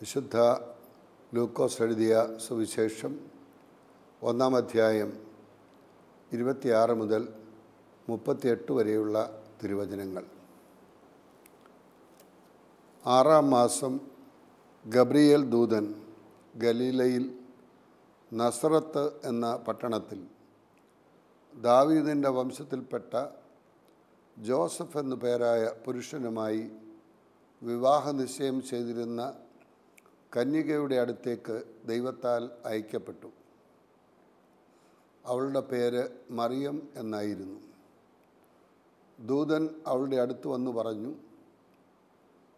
വിശുദ്ധ ലൂക്കോസ് എഴുതിയ സുവിശേഷം ഒന്നാം അധ്യായം ഇരുപത്തിയാറ് മുതൽ മുപ്പത്തിയെട്ട് വരെയുള്ള തിരുവചനങ്ങൾ. ആറാം മാസം ഗബ്രിയേൽ ദൂതൻ ഗലീലയിൽ നസറത്ത് എന്ന പട്ടണത്തിൽ ദാവീദിന്റെ വംശത്തിൽപ്പെട്ട ജോസഫ് എന്നു പേരായ പുരുഷനുമായി വിവാഹ നിശ്ചയം ചെയ്തിരുന്ന കന്യകയുടെ അടുത്തേക്ക് ദൈവത്താൽ അയക്കപ്പെട്ടു. അവളുടെ പേര് മറിയം എന്നായിരുന്നു. ദൂതൻ അവളുടെ അടുത്ത് വന്നു പറഞ്ഞു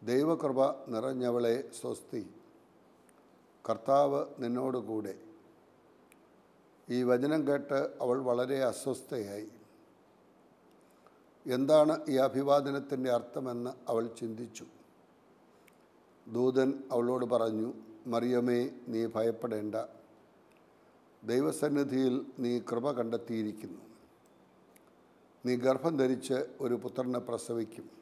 ദൈവകൃപ നിറഞ്ഞവളെ സ്വസ്തി. കർത്താവ് നിന്നോടുകൂടെ ഈ വചനം കേട്ട് അവൾ വളരെ അസ്വസ്ഥയായി. എന്താണ് ഈ അഭിവാദനത്തിന്റെ അർത്ഥമെന്ന് അവൾ ചിന്തിച്ചു. ദൂതൻ അവളോട് പറഞ്ഞു മറിയമേ നീ ഭയപ്പെടേണ്ട. ദൈവസന്നിധിയിൽ നീ കൃപ കണ്ടെത്തിയിരിക്കുന്നു. നീ ഗർഭം ധരിച്ച് ഒരു പുത്രനെ പ്രസവിക്കും.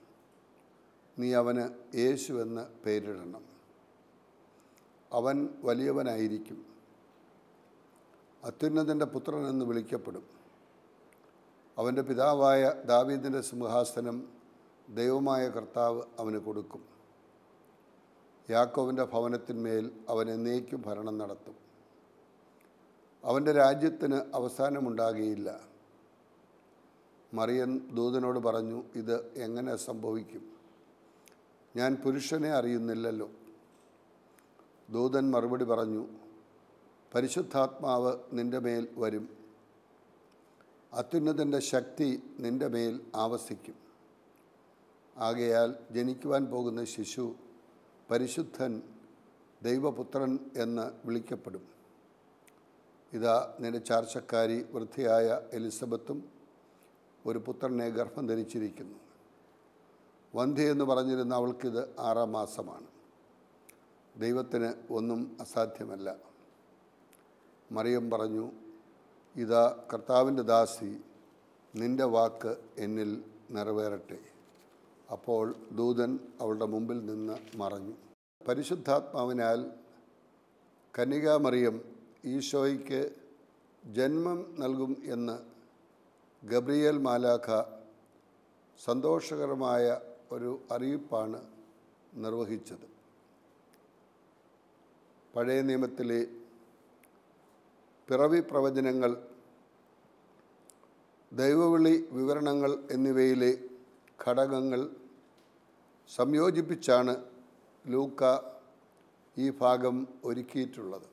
നീ അവന് യേശു എന്ന് പേരിടണം. അവൻ വലിയവനായിരിക്കും. അത്യുന്നതന്റെ പുത്രൻ എന്ന് വിളിക്കപ്പെടും. അവന്റെ പിതാവായ ദാവീദിന്റെ സിംഹാസനം ദൈവമായ കർത്താവ് അവന് കൊടുക്കും. യാക്കോവിന്റെ ഭവനത്തിന്മേൽ അവൻ എന്നേക്കും ഭരണം നടത്തും. അവന്റെ രാജ്യത്തിന് അവസാനമുണ്ടാകുകയില്ല. മറിയൻ ദൂതനോട് പറഞ്ഞു ഇത് എങ്ങനെ സംഭവിക്കും? ഞാൻ പുരുഷനെ അറിയുന്നില്ലല്ലോ. ദൂതൻ മറുപടി പറഞ്ഞു പരിശുദ്ധാത്മാവ് നിന്റെ മേൽ വരും. അത്യുന്നതന്റെ ശക്തി നിന്റെ മേൽ ആവസിക്കും. ആകയാൽ ജനിക്കുവാൻ പോകുന്ന ശിശു പരിശുദ്ധൻ ദൈവപുത്രൻ എന്ന് വിളിക്കപ്പെടും. ഇതാ നിന്റെ ചാർച്ചക്കാരി വൃദ്ധയായ എലിസബത്തും ഒരു പുത്രനെ ഗർഭം ധരിച്ചിരിക്കുന്നു. വന്ധ്യ എന്ന് പറഞ്ഞിരുന്ന അവൾക്കിത് ആറാം മാസമാണ്. ദൈവത്തിന് ഒന്നും അസാധ്യമല്ല. മറിയം പറഞ്ഞു ഇതാ കർത്താവിന്റെ ദാസി നിന്റെ വാക്ക് എന്നിൽ നിറവേറട്ടെ. അപ്പോൾ ദൂതൻ അവളുടെ മുമ്പിൽ നിന്ന് മറഞ്ഞു. പരിശുദ്ധാത്മാവിനാൽ കന്യകാമറിയം ഈശോയ്ക്ക് ജന്മം നൽകും എന്ന് ഗബ്രിയേൽ മാലാഖ സന്തോഷകരമായ ഒരു അറിയിപ്പാണ് നിർവഹിച്ചത്. പഴയ നിയമത്തിലെ പിറവി പ്രവചനങ്ങൾ ദൈവവിളി വിവരണങ്ങൾ എന്നിവയിലെ ഘടകങ്ങൾ സംയോജിപ്പിച്ചാണ് ലൂക്ക ഈ ഭാഗം ഒരുക്കിയിട്ടുള്ളത്.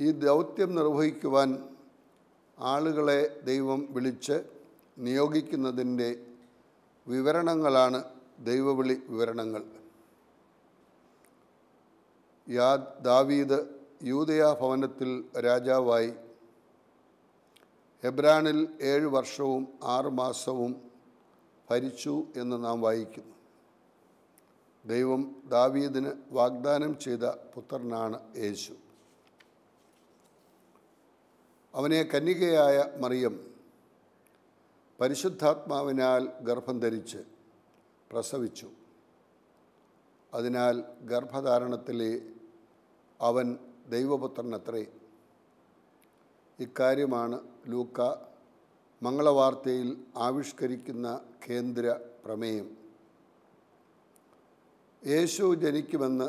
ഈ ദൗത്യം നിർവഹിക്കുവാൻ ആളുകളെ ദൈവം വിളിച്ച് നിയോഗിക്കുന്നതിന്റെ വിവരണങ്ങളാണ് ദൈവവിളി വിവരണങ്ങൾ. യാ ദാവീദ് യൂതയ ഭവനത്തിൽ രാജാവായി. എബ്രാനിൽ ഏഴ് വർഷവും ആറ് മാസവും ഭരിച്ചു എന്ന് നാം വായിക്കുന്നു. ദൈവം ദാവീദിന് വാഗ്ദാനം ചെയ്ത പുത്രനാണ് യേശു. അവനെ കന്യകയായ മറിയം പരിശുദ്ധാത്മാവിനാൽ ഗർഭം ധരിച്ച് പ്രസവിച്ചു. അതിനാൽ ഗർഭധാരണത്തിൽ അവൻ ദൈവപുത്രനത്രേ ഇക്കാര്യമാണ് ലൂക്ക മംഗളവാർത്തയിൽ ആവിഷ്കരിക്കുന്ന കേന്ദ്ര പ്രമേയം. യേശു ജനിക്കുമെന്ന്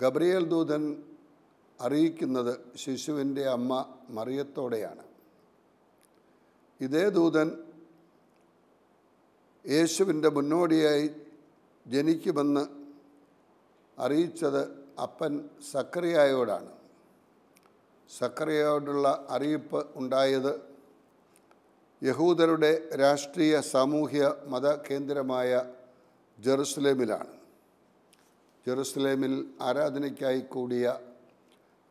ഗബ്രിയേൽ ദൂതൻ അറിയിക്കുന്നത് ശിശുവിന്റെ അമ്മ മറിയത്തോടെയാണ്. ഇതേ ദൂതൻ യേശുവിന്റെ മുന്നോടിയായി ജനിക്കുമെന്ന് അറിയിച്ചത് അപ്പൻ സക്കറിയായോടാണ് സക്രിയോടുള്ള അറിയിപ്പ് ഉണ്ടായത് യഹൂദരുടെ രാഷ്ട്രീയ സാമൂഹ്യ മത കേന്ദ്രമായ ജെറുസലേമിലാണ്. ജെറുസലേമിൽ ആരാധനയ്ക്കായി കൂടിയ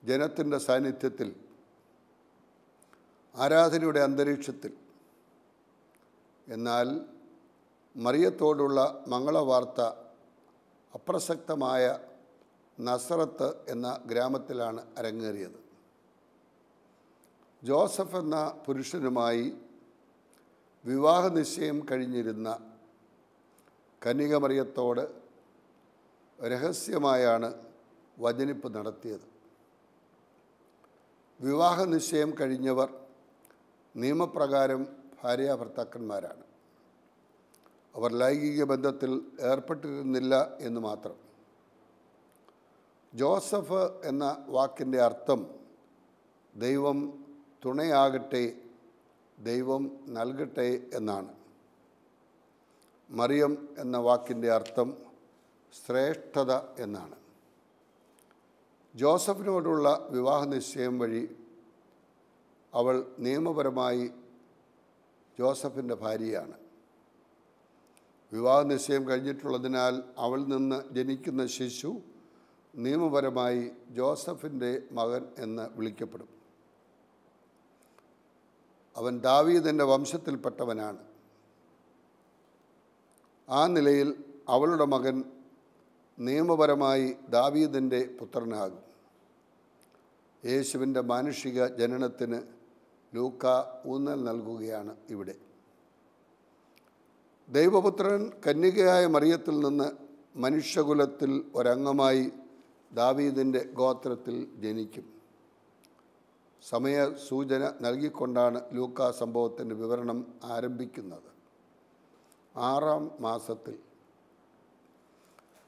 ജനത്തിന്റെ സാന്നിധ്യത്തിൽ ആരാധനയുടെ അന്തരീക്ഷത്തിൽ. എന്നാൽ മറിയത്തോടുള്ള മംഗളവാർത്ത അപ്രസക്തമായ നസറത്ത് എന്ന ഗ്രാമത്തിലാണ് അരങ്ങേറിയത്. ജോസഫ് എന്ന പുരുഷനുമായി വിവാഹ നിശ്ചയം കഴിഞ്ഞിരുന്ന കന്യകമറിയത്തോട് രഹസ്യമായാണ് വചനിപ്പ് നടത്തിയത്. വിവാഹ നിശ്ചയം കഴിഞ്ഞവർ നിയമപ്രകാരം ഭാര്യാഭർത്താക്കന്മാരാണ്. അവർ ലൈംഗിക ബന്ധത്തിൽ ഏർപ്പെട്ടിരുന്നില്ല എന്ന് മാത്രം. ജോസഫ് എന്ന വാക്കിന്റെ അർത്ഥം ദൈവം തുണയാകട്ടെ ദൈവം നൽകട്ടെ എന്നാണ്. മറിയം എന്ന വാക്കിന്റെ അർത്ഥം ശ്രേഷ്ഠത എന്നാണ്. ജോസഫിനോടുള്ള വിവാഹ നിശ്ചയം വഴി അവൾ നിയമപരമായി ജോസഫിന്റെ ഭാര്യയാണ്. വിവാഹ നിശ്ചയം കഴിഞ്ഞിട്ടുള്ളതിനാൽ അവൾ നിന്ന് ജനിക്കുന്ന ശിശു നിയമപരമായി ജോസഫിന്റെ മകൻ എന്ന് വിളിക്കപ്പെടും. അവൻ ദാവീദിന്റെ വംശത്തിൽപ്പെട്ടവനാണ്. ആ നിലയിൽ അവളുടെ മകൻ നിയമപരമായി ദാവീദിന്റെ പുത്രനാകും. യേശുവിന്റെ മാനുഷിക ജനനത്തിന് ലൂക്ക ഊന്നൽ നൽകുകയാണ് ഇവിടെ. ദൈവപുത്രൻ കന്യകയായ മറിയത്തിൽ നിന്ന് മനുഷ്യകുലത്തിൽ ഒരംഗമായി ദാവീദിന്റെ ഗോത്രത്തിൽ ജനിക്കും. സമയ സൂചന നൽകിക്കൊണ്ടാണ് ലൂക്ക സംഭവത്തിന്റെ വിവരണം ആരംഭിക്കുന്നത്. ആറാം മാസത്തിൽ.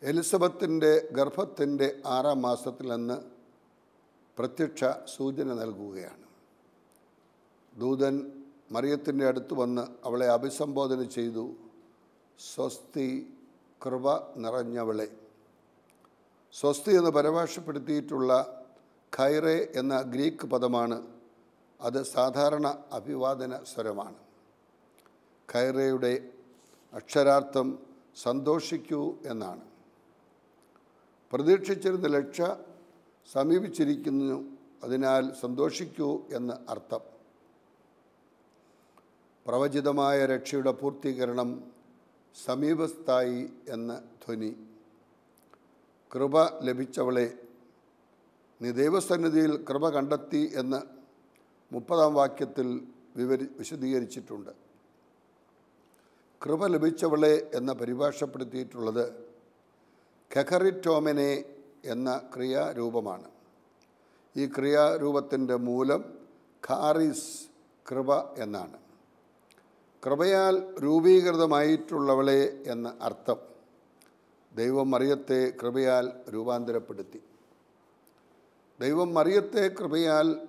എലിസബത്തിന്റെ ഗർഭത്തിന്റെ ആറാം മാസത്തിൽ നിന്ന് പ്രത്യക്ഷ സൂചന നൽകുകയാണ്. ദൂതൻ മറിയത്തിന്റെ അടുത്ത് വന്ന് അവളെ അഭിസംബോധന ചെയ്തു സ്വസ്തി കൃപ നിറഞ്ഞവളെ. സ്വസ്തി എന്ന് പരഭാഷപ്പെടുത്തിയിട്ടുള്ള ഖൈറെ എന്ന ഗ്രീക്ക് പദമാണ്. അത് സാധാരണ അഭിവാദന സ്വരമാണ്. ഖൈറയുടെ അക്ഷരാർത്ഥം സന്തോഷിക്കൂ എന്നാണ്. പ്രതീക്ഷിച്ചിരുന്ന ലക്ഷ സമീപിച്ചിരിക്കുന്നു അതിനാൽ സന്തോഷിക്കൂ എന്ന് അർത്ഥം. പ്രവചിതമായ രക്ഷയുടെ പൂർത്തീകരണം സമീപസ്ഥായി എന്ന ധ്വനി. കൃപ ലഭിച്ചവളെ നീ ദൈവസന്നിധിയിൽ കൃപ കണ്ടെത്തി എന്ന് മുപ്പതാം വാക്യത്തിൽ വിവരി വിശദീകരിച്ചിട്ടുണ്ട്. കൃപ ലഭിച്ചവളെ എന്ന് പരിഭാഷപ്പെടുത്തിയിട്ടുള്ളത് ഖെഖറിറ്റോമനെ എന്ന ക്രിയാരൂപമാണ്. ഈ ക്രിയാരൂപത്തിന്റെ മൂലം ഖാറിസ് കൃപ എന്നാണ്. കൃപയാൽ രൂപീകൃതമായിട്ടുള്ളവളെ എന്ന അർത്ഥം. ദൈവം മറിയത്തെ കൃപയാൽ രൂപാന്തരപ്പെടുത്തി. ദൈവം മറിയത്തെ കൃപയാൽ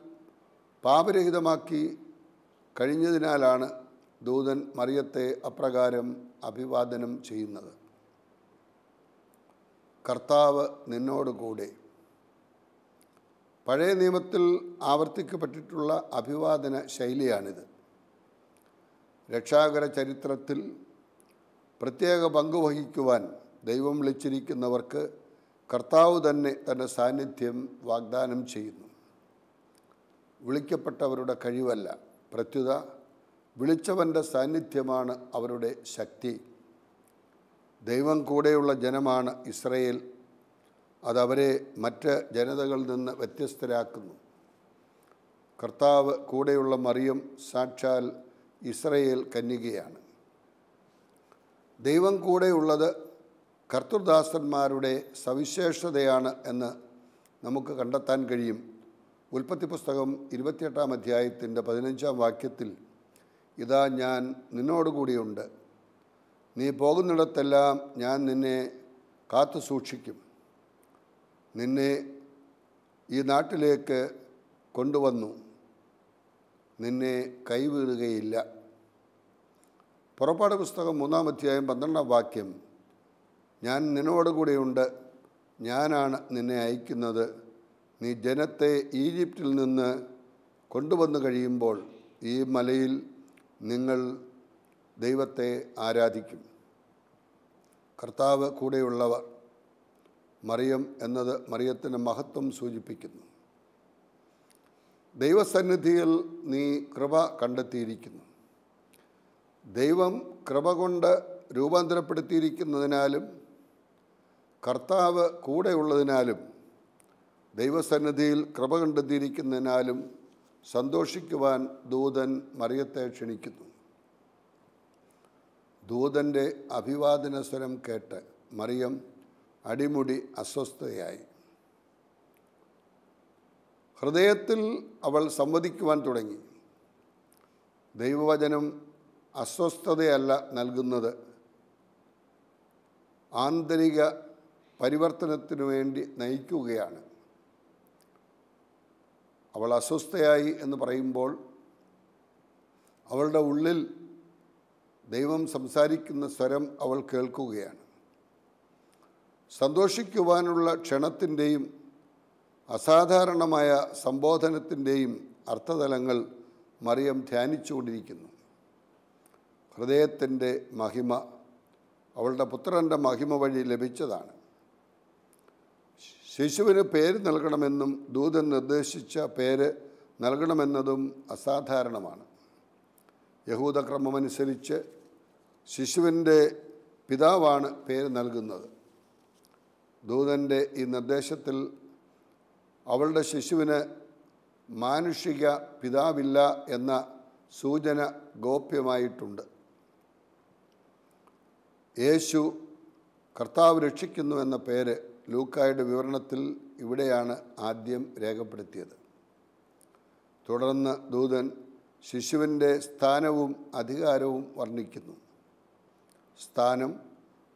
പാപരഹിതമാക്കി കഴിഞ്ഞതിനാലാണ് ദൂതൻ മറിയത്തെ അപ്രകാരം അഭിവാദനം ചെയ്യുന്നത്. കർത്താവ് നിന്നോട് കൂടെ. പഴയ നിയമത്തിൽ ആവർത്തിക്കപ്പെട്ടിട്ടുള്ള അഭിവാദന ശൈലിയാണിത്. രക്ഷാകര ചരിത്രത്തിൽ പ്രത്യേക പങ്ക് വഹിക്കുവാൻ ദൈവം വിളിച്ചിരിക്കുന്നവർക്ക് കർത്താവ് തന്നെ തന്റെ സാന്നിധ്യം വാഗ്ദാനം ചെയ്യുന്നു. വിളിക്കപ്പെട്ടവരുടെ കഴിവല്ല പ്രത്യുത വിളിച്ചവന്റെ സാന്നിധ്യമാണ് അവരുടെ ശക്തി. ദൈവം കൂടെയുള്ള ജനമാണ് ഇസ്രയേൽ അതവരെ മറ്റ് ജനതകളിൽ നിന്ന് വ്യത്യസ്തരാക്കുന്നു. കർത്താവ് കൂടെയുള്ള മറിയം സാക്ഷാൽ ഇസ്രയേൽ കന്യകയാണ്. ദൈവം കൂടെയുള്ളത് കർത്തൃദാസന്മാരുടെ സവിശേഷതയാണ് എന്ന് നമുക്ക് കണ്ടെത്താൻ കഴിയും. ഉൽപ്പത്തി പുസ്തകം ഇരുപത്തിയെട്ടാം അധ്യായത്തിന്റെ പതിനഞ്ചാം വാക്യത്തിൽ ഇതാ ഞാൻ നിന്നോടുകൂടിയുണ്ട് നീ പോകുന്നിടത്തെല്ലാം ഞാൻ നിന്നെ കാത്തു സൂക്ഷിക്കും. നിന്നെ ഈ നാട്ടിലേക്ക് കൊണ്ടുവന്നു. നിന്നെ കൈവീഴുകയില്ല പുറപ്പാട് പുസ്തകം മൂന്നാം അധ്യായം പന്ത്രണ്ടാം വാക്യം. ഞാൻ നിന്നോടുകൂടെയുണ്ട് ഞാനാണ് നിന്നെ അയക്കുന്നത്. നീ ജനത്തെ ഈജിപ്തിൽ നിന്ന് കൊണ്ടുവന്നു കഴിയുമ്പോൾ ഈ മലയിൽ നിങ്ങൾ ദൈവത്തെ ആരാധിക്കും. കർത്താവ് കൂടെയുള്ളവർ മറിയം എന്നത് മറിയത്തിന്റെ മഹത്വം സൂചിപ്പിക്കുന്നു. ദൈവസന്നിധിയിൽ നീ കൃപ കണ്ടെത്തിയിരിക്കുന്നു. ദൈവം കൃപ കൊണ്ട് രൂപാന്തരപ്പെടുത്തിയിരിക്കുന്നതിനാലും കർത്താവ് കൂടെയുള്ളതിനാലും ദൈവസന്നിധിയിൽ കൃപ കണ്ടെത്തിയിരിക്കുന്നതിനാലും സന്തോഷിക്കുവാൻ ദൂതൻ മറിയത്തെ ക്ഷണിക്കുന്നു. ദൂതന്റെ അഭിവാദന സ്വരം കേട്ട് മറിയം അടിമുടി അസ്വസ്ഥയായി. ഹൃദയത്തിൽ അവൾ സംവദിക്കുവാൻ തുടങ്ങി. ദൈവവചനം അസ്വസ്ഥതയല്ല നൽകുന്നത്. ആന്തരിക പരിവർത്തനത്തിനു വേണ്ടി നയിക്കുകയാണ്. അവൾ അസ്വസ്ഥയായി എന്ന് പറയുമ്പോൾ അവളുടെ ഉള്ളിൽ ദൈവം സംസാരിക്കുന്ന സ്വരം അവൾ കേൾക്കുകയാണ്. സന്തോഷിക്കുവാനുള്ള ക്ഷണത്തിന്റെയും അസാധാരണമായ സംബോധനത്തിന്റെയും അർത്ഥതലങ്ങൾ മറിയം ധ്യാനിച്ചുകൊണ്ടിരിക്കുന്നു. ഹൃദയത്തിന്റെ മഹിമ അവളുടെ പുത്രന്റെ മഹിമ വഴി ലഭിച്ചതാണ്. ശിശുവിന് പേര് നൽകണമെന്നും ദൂതൻ നിർദ്ദേശിച്ച പേര് നൽകണമെന്നതും അസാധാരണമാണ്. യഹൂദക്രമമനുസരിച്ച് ശിശുവിന്റെ പിതാവാണ് പേര് നൽകുന്നത്. ദൂതന്റെ ഈ നിർദ്ദേശത്തിൽ അവളുടെ ശിശുവിന് മാനുഷിക പിതാവില്ല എന്ന സൂചന ഗോപ്യമായിട്ടുണ്ട്. യേശു കർത്താവ് രക്ഷിക്കുന്നു എന്ന പേര് ലൂക്കായുടെ വിവരണത്തിൽ ഇവിടെയാണ് ആദ്യം രേഖപ്പെടുത്തിയത്. തുടർന്ന് ദൂതൻ ശിശുവിന്റെ സ്ഥാനവും അധികാരവും വർണിക്കുന്നു. സ്ഥാനം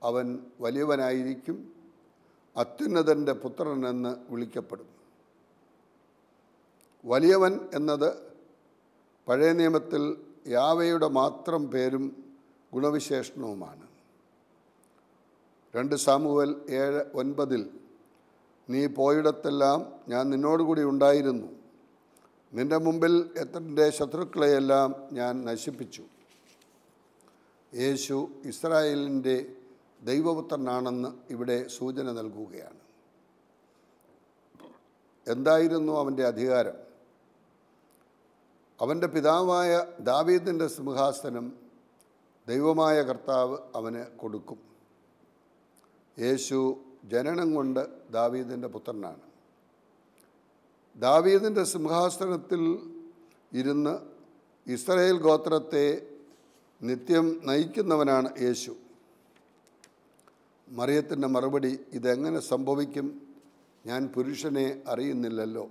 അവൻ വലിയവനായിരിക്കും അത്യുന്നതന്റെ പുത്രനെന്ന് വിളിക്കപ്പെടും വലിയവൻ എന്നത് പഴയ നിയമത്തിൽ യാവയുടെ മാത്രം പേരും ഗുണവിശേഷണവുമാണ്. രണ്ട് സാമുവൽ ഏഴ് ഒൻപതിൽ നീ പോയിടത്തെല്ലാം ഞാൻ നിന്നോടുകൂടി ഉണ്ടായിരുന്നു. നിന്റെ മുമ്പിൽ എത്തന്റെ ശത്രുക്കളെയെല്ലാം ഞാൻ നശിപ്പിച്ചു. യേശു ഇസ്രായേലിന്റെ ദൈവപുത്രനാണെന്ന് ഇവിടെ സൂചന നൽകുകയാണ്. എന്തായിരുന്നു അവന്റെ അധികാരം? അവന്റെ പിതാവായ ദാവീദിന്റെ സിംഹാസനം ദൈവമായ കർത്താവ് അവന് കൊടുക്കും. യേശു ജനനം കൊണ്ട് ദാവീദിന്റെ പുത്രനാണ്. ദാവീദിന്റെ സിംഹാസനത്തിൽ ഇരുന്ന് ഇസ്രയേൽ ഗോത്രത്തെ നിത്യം നയിക്കുന്നവനാണ് യേശു. മറിയത്തിന്റെ മറുപടി ഇതെങ്ങനെ സംഭവിക്കും ഞാൻ പുരുഷനെ അറിയുന്നില്ലല്ലോ.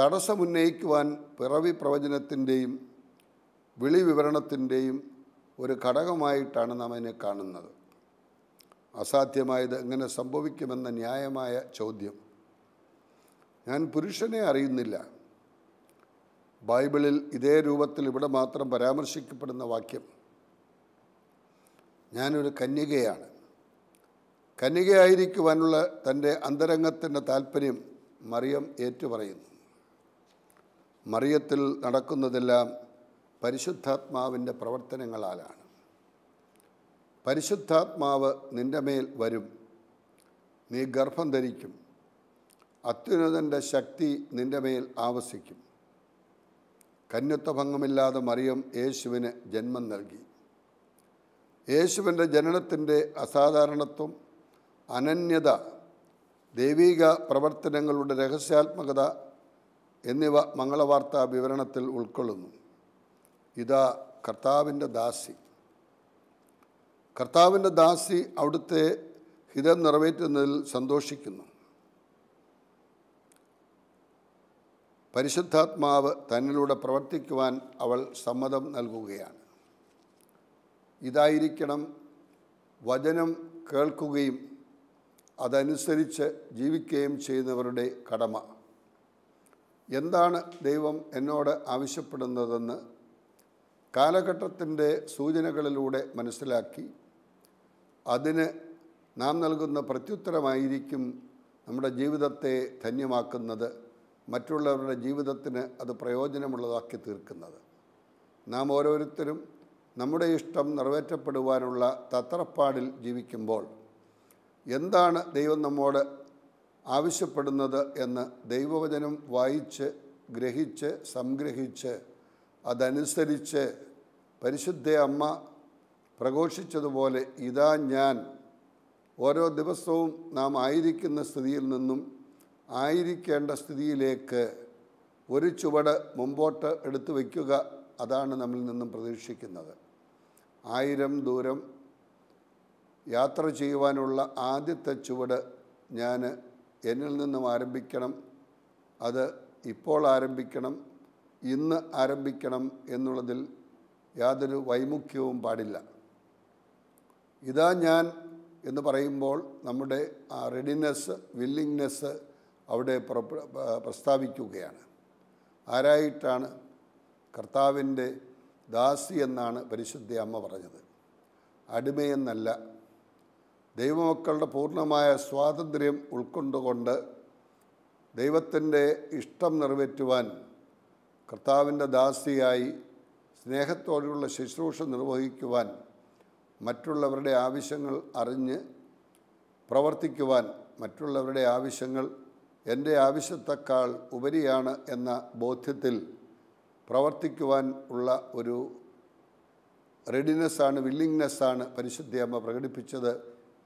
തടസ്സമുന്നയിക്കുവാൻ പിറവി പ്രവചനത്തിന്റെയും വിളി വിവരണത്തിന്റെയും ഒരു ഘടകമായിട്ടാണ് നാം അതിനെ കാണുന്നത്. അസാധ്യമായത് എങ്ങനെ സംഭവിക്കുമെന്ന ന്യായമായ ചോദ്യം. ഞാൻ പുരുഷനെ അറിയുന്നില്ല. ബൈബിളിൽ ഇതേ രൂപത്തിൽ ഇവിടെ മാത്രം പരാമർശിക്കപ്പെടുന്ന വാക്യം. ഞാനൊരു കന്യകയാണ്. കന്യകയായിരിക്കുവാനുള്ള തന്റെ അന്തരംഗത്തിന്റെ താല്പര്യം മറിയം ഏറ്റുപറയുന്നു മറിയത്തിൽ നടക്കുന്നതെല്ലാം പരിശുദ്ധാത്മാവിന്റെ പ്രവർത്തനങ്ങളാലാണ്. പരിശുദ്ധാത്മാവ് നിന്റെ മേൽ വരും. നീ ഗർഭം ധരിക്കും. അത്യുന്നതന്റെ ശക്തി നിന്റെ മേൽ ആവസിക്കും. കന്യത്വഭംഗമില്ലാതെ മറിയം യേശുവിന് ജന്മം നൽകി. യേശുവിന്റെ ജനനത്തിന്റെ അസാധാരണത്വം അനന്യത ദൈവിക പ്രവർത്തനങ്ങളുടെ രഹസ്യാത്മകത എന്നിവ മംഗളവാർത്താ വിവരണത്തിൽ ഉൾക്കൊള്ളുന്നു. ഇതാ കർത്താവിന്റെ ദാസി. കർത്താവിന്റെ ദാസി അവിടുത്തെ ഹിതം നിറവേറ്റുന്നതിൽ സന്തോഷിക്കുന്നു. പരിശുദ്ധാത്മാവ് തന്നിലൂടെ പ്രവർത്തിക്കുവാൻ അവൾ സമ്മതം നൽകുകയാണ്. ഇതായിരിക്കണം വചനം കേൾക്കുകയും അതനുസരിച്ച് ജീവിക്കുകയും ചെയ്യുന്നവരുടെ കടമ. എന്താണ് ദൈവം എന്നോട് ആവശ്യപ്പെടുന്നതെന്ന് കാലഘട്ടത്തിന്റെ സൂചനകളിലൂടെ മനസ്സിലാക്കി അതിന് നാം നൽകുന്ന പ്രത്യുത്തരമായിരിക്കും നമ്മുടെ ജീവിതത്തെ ധന്യമാക്കുന്നത് മറ്റുള്ളവരുടെ ജീവിതത്തിന് അത് പ്രയോജനമുള്ളതാക്കി തീർക്കുന്നത്. നാം ഓരോരുത്തരും നമ്മുടെ ഇഷ്ടം നിറവേറ്റപ്പെടുവാനുള്ള തത്രപ്പാടിൽ ജീവിക്കുമ്പോൾ എന്താണ് ദൈവം നമ്മോട് ആവശ്യപ്പെടുന്നത് എന്ന് ദൈവവചനം വായിച്ച് ഗ്രഹിച്ച് സംഗ്രഹിച്ച് അതനുസരിച്ച് പരിശുദ്ധ അമ്മ പ്രഘോഷിച്ചതുപോലെ ഇതാ ഞാൻ. ഓരോ ദിവസവും നാം ആയിരിക്കുന്ന സ്ഥിതിയിൽ നിന്നും ആയിരിക്കേണ്ട സ്ഥിതിയിലേക്ക് ഒരു ചുവട് മുമ്പോട്ട് എടുത്തു വയ്ക്കുക അതാണ് നമ്മിൽ നിന്നും പ്രതീക്ഷിക്കുന്നത്. ആയിരം ദൂരം യാത്ര ചെയ്യുവാനുള്ള ആദ്യത്തെ ചുവട് ഞാൻ എന്നിൽ നിന്നും ആരംഭിക്കണം. അത് ഇപ്പോൾ ആരംഭിക്കണം ഇന്ന് ആരംഭിക്കണം എന്നുള്ളതിൽ യാതൊരു വൈമുഖ്യവും പാടില്ല. ഇതാ ഞാൻ എന്ന് പറയുമ്പോൾ നമ്മുടെ ആ റെഡിനെസ് വില്ലിങ്നെസ് അവിടെ പ്രസ്താവിക്കുകയാണ്. ആരായിട്ടാണ്? കർത്താവിന്റെ ദാസി എന്നാണ് പരിശുദ്ധ അമ്മ പറഞ്ഞത്. അടിമയെന്നല്ല ദൈവമക്കളുടെ പൂർണമായ സ്വാതന്ത്ര്യം ഉൾക്കൊണ്ടുകൊണ്ട് ദൈവത്തിന്റെ ഇഷ്ടം നിറവേറ്റുവാൻ കർത്താവിന്റെ ദാസിയായി സ്നേഹത്തോടെയുള്ള ശുശ്രൂഷ നിർവഹിക്കുവാൻ മറ്റുള്ളവരുടെ ആവശ്യങ്ങൾ അറിഞ്ഞ് പ്രവർത്തിക്കുവാൻ മറ്റുള്ളവരുടെ ആവശ്യങ്ങൾ എന്റെ ആവശ്യത്തെക്കാൾ ഉപരിയാണ് എന്ന ബോധ്യത്തിൽ പ്രവർത്തിക്കുവാൻ ഉള്ള ഒരു റെഡിനെസ്സാണ് വില്ലിങ്നെസ്സാണ് പരിശുദ്ധിയമ്മ പ്രകടിപ്പിച്ചത്.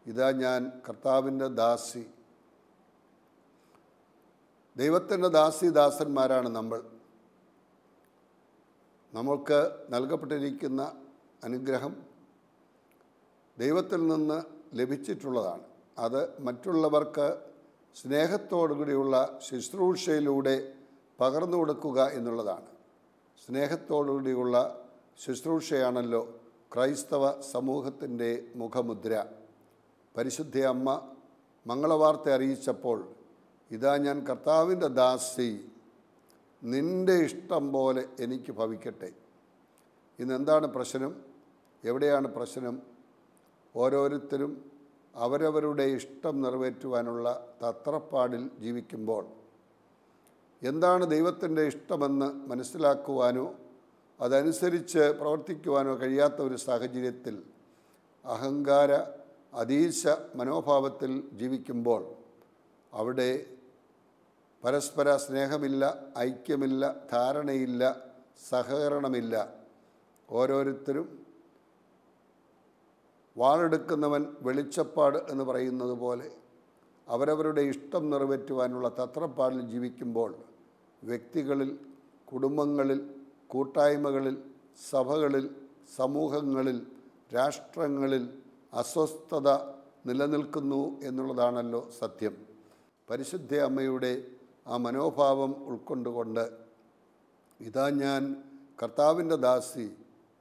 ഇതാ ഞാൻ കർത്താവിന്റെ ദാസി. ദൈവത്തിന്റെ ദാസി ദാസന്മാരാണ് നമ്മൾ. നമ്മൾക്ക് നൽകപ്പെട്ടിരിക്കുന്ന അനുഗ്രഹം ദൈവത്തിൽ നിന്ന് ലഭിച്ചിട്ടുള്ളതാണ്. അത് മറ്റുള്ളവർക്ക് സ്നേഹത്തോടുകൂടിയുള്ള ശുശ്രൂഷയിലൂടെ പകർന്നു കൊടുക്കുക എന്നുള്ളതാണ്. സ്നേഹത്തോടുകൂടിയുള്ള ശുശ്രൂഷയാണല്ലോ ക്രൈസ്തവ സമൂഹത്തിന്റെ മുഖമുദ്ര. പരിശുദ്ധ അമ്മ മംഗളവാർത്ത അറിയിച്ചപ്പോൾ ഇതാ ഞാൻ കർത്താവിന്റെ ദാസി. നിന്റെ ഇഷ്ടം പോലെ എനിക്ക് ഭവിക്കട്ടെ. ഇന്നെന്താണ് പ്രശ്നം? എവിടെയാണ് പ്രശ്നം? ഓരോരുത്തരും അവരവരുടെ ഇഷ്ടം നിറവേറ്റുവാനുള്ള തത്രപ്പാടിൽ ജീവിക്കുമ്പോൾ എന്താണ് ദൈവത്തിന്റെ ഇഷ്ടമെന്ന് മനസ്സിലാക്കുവാനോ അതനുസരിച്ച് പ്രവർത്തിക്കുവാനോ കഴിയാത്ത ഒരു സാഹചര്യത്തിൽ അഹങ്കാര അതീശ മനോഭാവത്തിൽ ജീവിക്കുമ്പോൾ അവിടെ പരസ്പര സ്നേഹമില്ല ഐക്യമില്ല ധാരണയില്ല സഹകരണമില്ല. ഓരോരുത്തരും വാളെടുക്കുന്നവൻ വെളിച്ചപ്പാട് എന്ന് പറയുന്നത് പോലെ അവരവരുടെ ഇഷ്ടം നിറവേറ്റുവാനുള്ള തത്രപ്പാടിൽ ജീവിക്കുമ്പോൾ വ്യക്തികളിൽ കുടുംബങ്ങളിൽ കൂട്ടായ്മകളിൽ സഭകളിൽ സമൂഹങ്ങളിൽ രാഷ്ട്രങ്ങളിൽ അസ്വസ്ഥത നിലനിൽക്കുന്നു എന്നുള്ളതാണല്ലോ സത്യം. പരിശുദ്ധ അമ്മയുടെ ആ മനോഭാവം ഉൾക്കൊണ്ടുകൊണ്ട് ഇതാ ഞാൻ കർത്താവിന്റെ ദാസി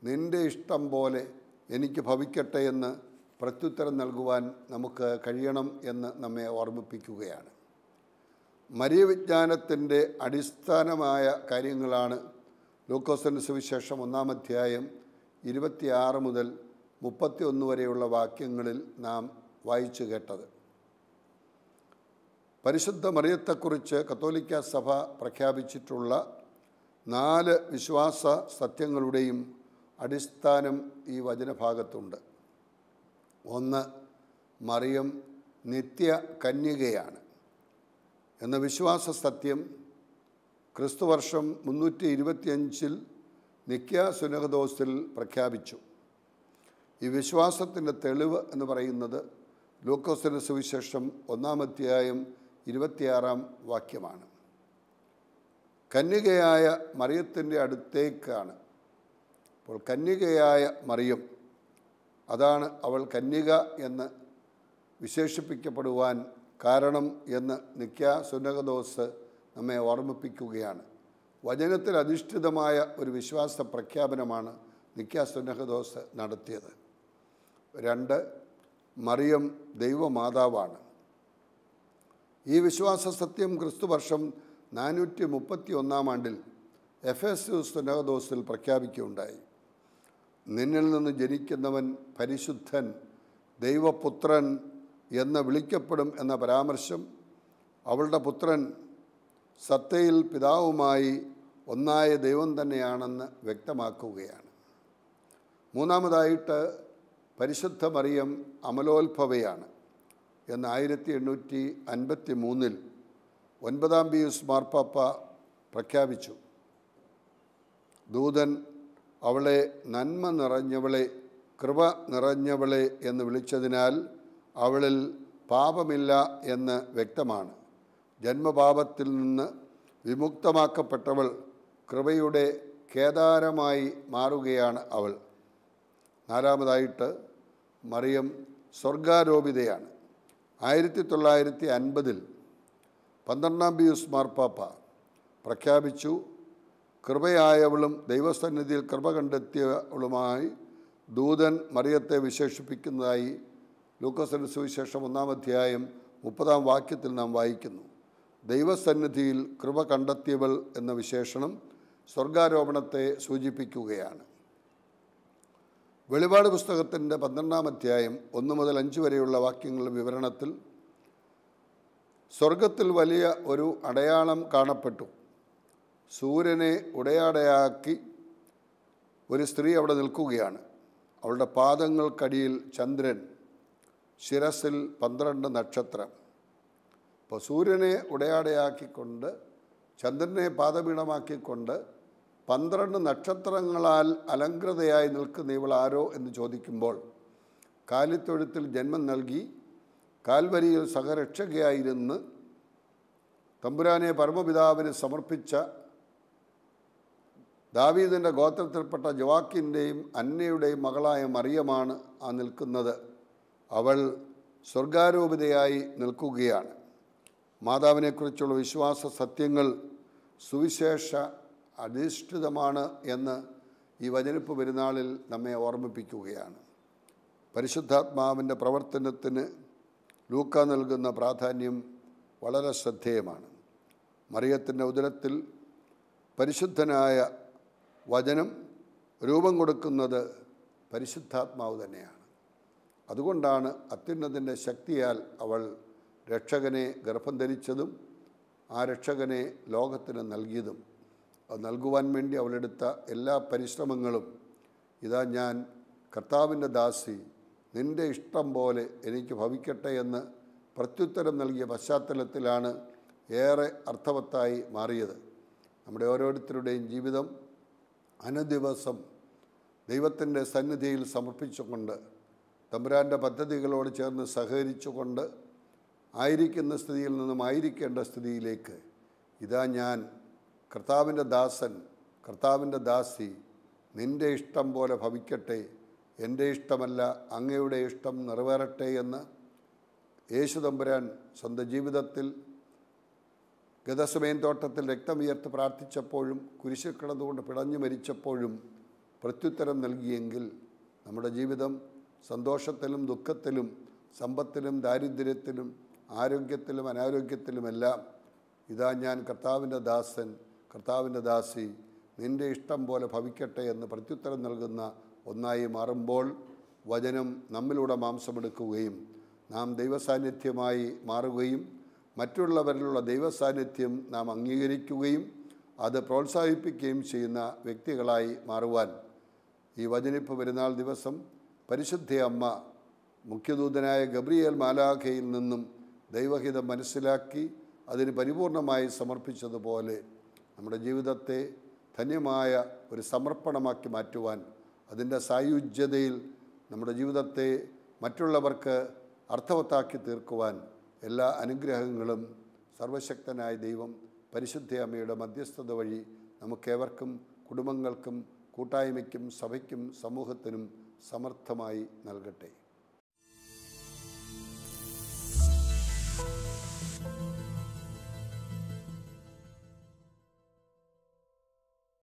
നിന്റെ ഇഷ്ടം പോലെ എനിക്ക് ഭവിക്കട്ടെ എന്ന് പ്രത്യുത്തരം നൽകുവാൻ നമുക്ക് കഴിയണം എന്ന് നമ്മെ ഓർമ്മിപ്പിക്കുകയാണ്. മരിയവിജ്ഞാനത്തിന്റെ അടിസ്ഥാനമായ കാര്യങ്ങളാണ് ലൂക്കോസിന്റെ സുവിശേഷം ഒന്നാം അധ്യായം ഇരുപത്തിയാറ് മുതൽ മുപ്പത്തിയൊന്ന് വരെയുള്ള വാക്യങ്ങളിൽ നാം വായിച്ചു കേട്ടത്. പരിശുദ്ധ മറിയത്തെക്കുറിച്ച് കത്തോലിക്ക സഭ പ്രഖ്യാപിച്ചിട്ടുള്ള നാല് വിശ്വാസ സത്യങ്ങളുടെയും അടിസ്ഥാനം ഈ വചനഭാഗത്തുണ്ട്. ഒന്ന് മറിയം നിത്യ കന്യകയാണ് എന്ന വിശ്വാസ സത്യം ക്രിസ്തുവർഷം മുന്നൂറ്റി ഇരുപത്തിയഞ്ചിൽ നിക്യ സുനഹദോസിൽ പ്രഖ്യാപിച്ചു. ഈ വിശ്വാസത്തിന്റെ തെളിവ് എന്ന് പറയുന്നത് ലൂക്കോസിന്റെ സുവിശേഷം ഒന്നാമധ്യായം ഇരുപത്തിയാറാം വാക്യമാണ്. കന്യകയായ മറിയത്തിന്റെ അടുത്തേക്കാണ്. അപ്പോൾ കന്യകയായ മറിയം അതാണ് അവൾ കന്യക എന്ന് വിശേഷിപ്പിക്കപ്പെടുവാൻ കാരണം എന്ന് നിക്യ സുനകദോസ് നമ്മെ ഓർമ്മിപ്പിക്കുകയാണ്. വചനത്തിൽ അധിഷ്ഠിതമായ ഒരു വിശ്വാസ പ്രഖ്യാപനമാണ് നിക്യ സുനഹദോസ് നടത്തിയത്. രണ്ട് മറിയം ദൈവമാതാവാണ്. ഈ വിശ്വാസ സത്യം ക്രിസ്തു വർഷം നാനൂറ്റി മുപ്പത്തി ഒന്നാം ആണ്ടിൽ എഫ് എസ് സ്തുനകദോസിൽ പ്രഖ്യാപിക്കുകയുണ്ടായി. നിന്നിൽ നിന്ന് ജനിക്കുന്നവൻ പരിശുദ്ധൻ ദൈവപുത്രൻ എന്ന് വിളിക്കപ്പെടും എന്ന പരാമർശം അവളുടെ പുത്രൻ സത്തയിൽ പിതാവുമായി ഒന്നായ ദൈവം തന്നെയാണെന്ന് വ്യക്തമാക്കുകയാണ്. മൂന്നാമതായിട്ട് പരിശുദ്ധ മറിയം അമലോത്ഭവയാണ് എന്ന് ആയിരത്തി എണ്ണൂറ്റി അൻപത്തി മൂന്നിൽ ഒൻപതാം പിയൂസ് മാർപ്പാപ്പ പ്രഖ്യാപിച്ചു. ദൂതൻ അവളെ നന്മ നിറഞ്ഞവളെ കൃപ നിറഞ്ഞവളെ എന്ന് വിളിച്ചതിനാൽ അവളിൽ പാപമില്ല എന്ന് വ്യക്തമാണ്. ജന്മപാപത്തിൽ നിന്ന് വിമുക്തമാക്കപ്പെട്ടവൾ കൃപയുടെ കേദാരമായി മാറുകയാണ് അവൾ. നാലാമതായിട്ട് മറിയം സ്വർഗാരോപിതയാണ്. ആയിരത്തി തൊള്ളായിരത്തി അൻപതിൽ പന്ത്രണ്ടാം പിയൂസ് മാർപ്പാപ്പ പ്രഖ്യാപിച്ചു കൃപയായവളും ദൈവസന്നിധിയിൽ കൃപ കണ്ടെത്തിയവളുമായി ദൂതൻ മറിയത്തെ വിശേഷിപ്പിക്കുന്നതായി ലൂക്കോസിന്റെ സുവിശേഷം ഒന്നാം അധ്യായം മുപ്പതാം വാക്യത്തിൽ നാം വായിക്കുന്നു. ദൈവസന്നിധിയിൽ കൃപ കണ്ടെത്തിയവൾ എന്ന വിശേഷണം സ്വർഗാരോപണത്തെ സൂചിപ്പിക്കുകയാണ്. വെളിപാട് പുസ്തകത്തിന്റെ പന്ത്രണ്ടാം അധ്യായം ഒന്ന് മുതൽ അഞ്ച് വരെയുള്ള വാക്യങ്ങളുടെ വിവരണത്തിൽ സ്വർഗത്തിൽ വലിയ ഒരു അടയാളം കാണപ്പെട്ടു. സൂര്യനെ ഉടയാടയാക്കി ഒരു സ്ത്രീ അവിടെ നിൽക്കുകയാണ്. അവളുടെ പാദങ്ങൾക്കടിയിൽ ചന്ദ്രൻ ശിരസിൽ പന്ത്രണ്ട് നക്ഷത്രം. അപ്പോൾ സൂര്യനെ ഉടയാടയാക്കിക്കൊണ്ട് ചന്ദ്രനെ പാദപീഠമാക്കിക്കൊണ്ട് പന്ത്രണ്ട് നക്ഷത്രങ്ങളാൽ അലങ്കൃതയായി നിൽക്കുന്ന ഇവൾ ആരോ എന്ന് ചോദിക്കുമ്പോൾ കാലിത്തൊഴുത്തിൽ ജന്മം നൽകി കാൽവരിയിൽ സഹരക്ഷകയായിരുന്ന് തമ്പുരാനെ പരമപിതാവിന് സമർപ്പിച്ച ദാവീദിന്റെ ഗോത്രത്തിൽപ്പെട്ട ജവാക്കിന്റെയും അന്നയുടെയും മകളായ മറിയമാണ് ആ നിൽക്കുന്നത്. അവൾ സ്വർഗാരോപിതയായി നിൽക്കുകയാണ്. മാതാവിനെക്കുറിച്ചുള്ള വിശ്വാസ സത്യങ്ങൾ സുവിശേഷ അധിഷ്ഠിതമാണ് എന്ന് ഈ വചനിപ്പ് പെരുന്നാളിൽ നമ്മെ ഓർമ്മിപ്പിക്കുകയാണ്. പരിശുദ്ധാത്മാവിന്റെ പ്രവർത്തനത്തിന് ലൂക്ക നൽകുന്ന പ്രാധാന്യം വളരെ ശ്രദ്ധേയമാണ്. മറിയത്തിന്റെ ഉദരത്തിൽ പരിശുദ്ധനായ വചനം രൂപം കൊടുക്കുന്നത് പരിശുദ്ധാത്മാവ് തന്നെയാണ്. അതുകൊണ്ടാണ് അത്യുന്നതിന്റെ ശക്തിയാൽ അവൾ രക്ഷകനെ ഗർഭം ധരിച്ചതും ആ രക്ഷകനെ ലോകത്തിന് നൽകിയതും. നൽകുവാൻ വേണ്ടി അവളെടുത്ത എല്ലാ പരിശ്രമങ്ങളും ഇതാ ഞാൻ കർത്താവിന്റെ ദാസി നിന്റെ ഇഷ്ടം പോലെ എനിക്ക് ഭവിക്കട്ടെ എന്ന് പ്രത്യുത്തരം നൽകിയ പശ്ചാത്തലത്തിലാണ് ഏറെ അർത്ഥവത്തായി മാറിയത്. നമ്മുടെ ഓരോരുത്തരുടെയും ജീവിതം അനുദിവസം ദൈവത്തിന്റെ സന്നിധിയിൽ സമർപ്പിച്ചുകൊണ്ട് തമ്പുരാന്റെ പദ്ധതികളോട് ചേർന്ന് സഹകരിച്ചുകൊണ്ട് ആയിരിക്കുന്ന സ്ഥിതിയിൽ നിന്നും ആയിരിക്കേണ്ട സ്ഥിതിയിലേക്ക് ഇതാ ഞാൻ കർത്താവിന്റെ ദാസൻ കർത്താവിന്റെ ദാസി നിന്റെ ഇഷ്ടം പോലെ ഭവിക്കട്ടെ എന്റെ ഇഷ്ടമല്ല അങ്ങയുടെ ഇഷ്ടം നിറവേറട്ടെ എന്ന് യേശു തമ്പുരാൻ സ്വന്തം ജീവിതത്തിൽ ഗതസമയം തോട്ടത്തിൽ രക്തം ഉയർത്ത് പ്രാർത്ഥിച്ചപ്പോഴും കുരിശിൽ കിടന്നുകൊണ്ട് പിടഞ്ഞു മരിച്ചപ്പോഴും പ്രത്യുത്തരം നൽകിയെങ്കിൽ നമ്മുടെ ജീവിതം സന്തോഷത്തിലും ദുഃഖത്തിലും സമ്പത്തിലും ദാരിദ്ര്യത്തിലും ആരോഗ്യത്തിലും അനാരോഗ്യത്തിലുമെല്ലാം ഇതാ ഞാൻ കർത്താവിന്റെ ദാസൻ കർത്താവിന്റെ ദാസി നിന്റെ ഇഷ്ടം പോലെ ഭവിക്കട്ടെ എന്ന് പ്രത്യുത്തരം നൽകുന്ന ഒന്നായി മാറുമ്പോൾ വചനം നമ്മിലൂടെ മാംസമെടുക്കുകയും നാം ദൈവസാന്നിധ്യമായി മാറുകയും മറ്റുള്ളവരിലുള്ള ദൈവസാന്നിധ്യം നാം അംഗീകരിക്കുകയും അത് പ്രോത്സാഹിപ്പിക്കുകയും ചെയ്യുന്ന വ്യക്തികളായി മാറുവാൻ ഈ വചനിപ്പ് പെരുന്നാൾ ദിവസം പരിശുദ്ധ അമ്മ മുഖ്യദൂതനായ ഗബ്രിയേൽ മാലാഖയിൽ നിന്നും ദൈവഹിതം മനസ്സിലാക്കി അതിന് പരിപൂർണമായി സമർപ്പിച്ചതുപോലെ നമ്മുടെ ജീവിതത്തെ ധന്യമായ ഒരു സമർപ്പണമാക്കി മാറ്റുവാൻ അതിന്റെ സായുജ്യതയിൽ നമ്മുടെ ജീവിതത്തെ മറ്റുള്ളവർക്ക് അർത്ഥവത്താക്കി തീർക്കുവാൻ എല്ലാ അനുഗ്രഹങ്ങളും സർവശക്തനായ ദൈവം പരിശുദ്ധ അമ്മയുടെ മധ്യസ്ഥത വഴി നമുക്കേവർക്കും കുടുംബങ്ങൾക്കും കൂട്ടായ്മയ്ക്കും സഭയ്ക്കും സമൂഹത്തിനും സമർത്ഥമായി നൽകട്ടെ.